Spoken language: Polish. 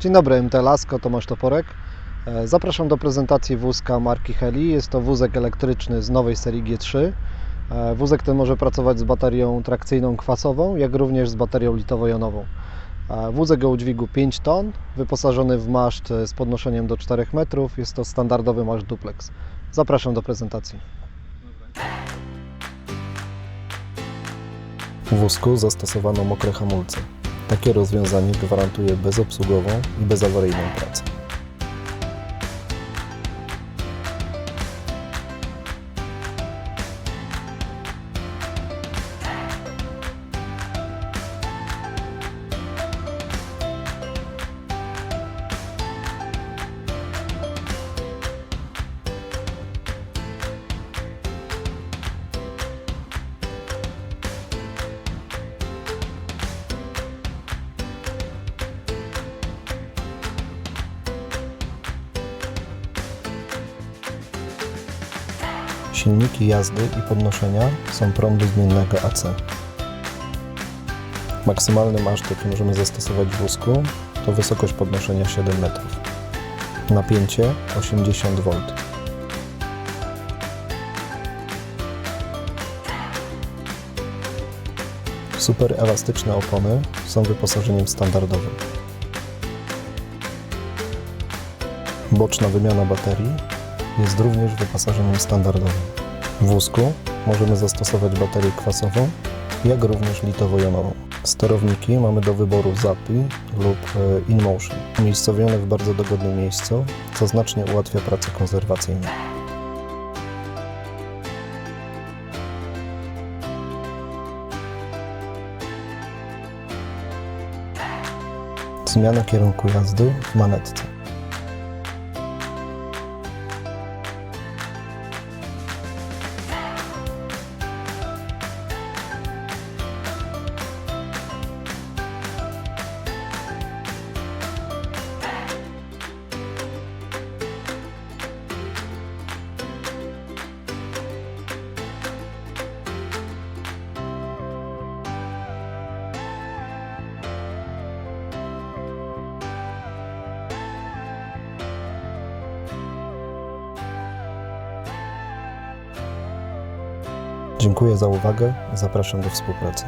Dzień dobry, MT Lasko, Tomasz Toporek. E, Zapraszam do prezentacji wózka marki Heli. Jest to wózek elektryczny z nowej serii G3. E, Wózek ten może pracować z baterią trakcyjną kwasową, jak również z baterią litowo-jonową. E, Wózek o udźwigu 5 ton, wyposażony w maszt z podnoszeniem do 4 metrów. Jest to standardowy maszt duplex. Zapraszam do prezentacji. W wózku zastosowano mokre hamulce. Takie rozwiązanie gwarantuje bezobsługową i bezawaryjną pracę. Silniki jazdy i podnoszenia są prądu zmiennego AC. Maksymalny maszt, jaki możemy zastosować w wózku, to wysokość podnoszenia 7 metrów. Napięcie 80 V. Super elastyczne opony są wyposażeniem standardowym. Boczna wymiana baterii jest również wyposażeniem standardowym. W wózku możemy zastosować baterię kwasową, jak również litowo-jonową. Sterowniki mamy do wyboru ZAPI lub e, InMotion, umiejscowione w bardzo dogodnym miejscu, co znacznie ułatwia pracę konserwacyjną. Zmiana kierunku jazdy w manetce. Dziękuję za uwagę. Zapraszam do współpracy.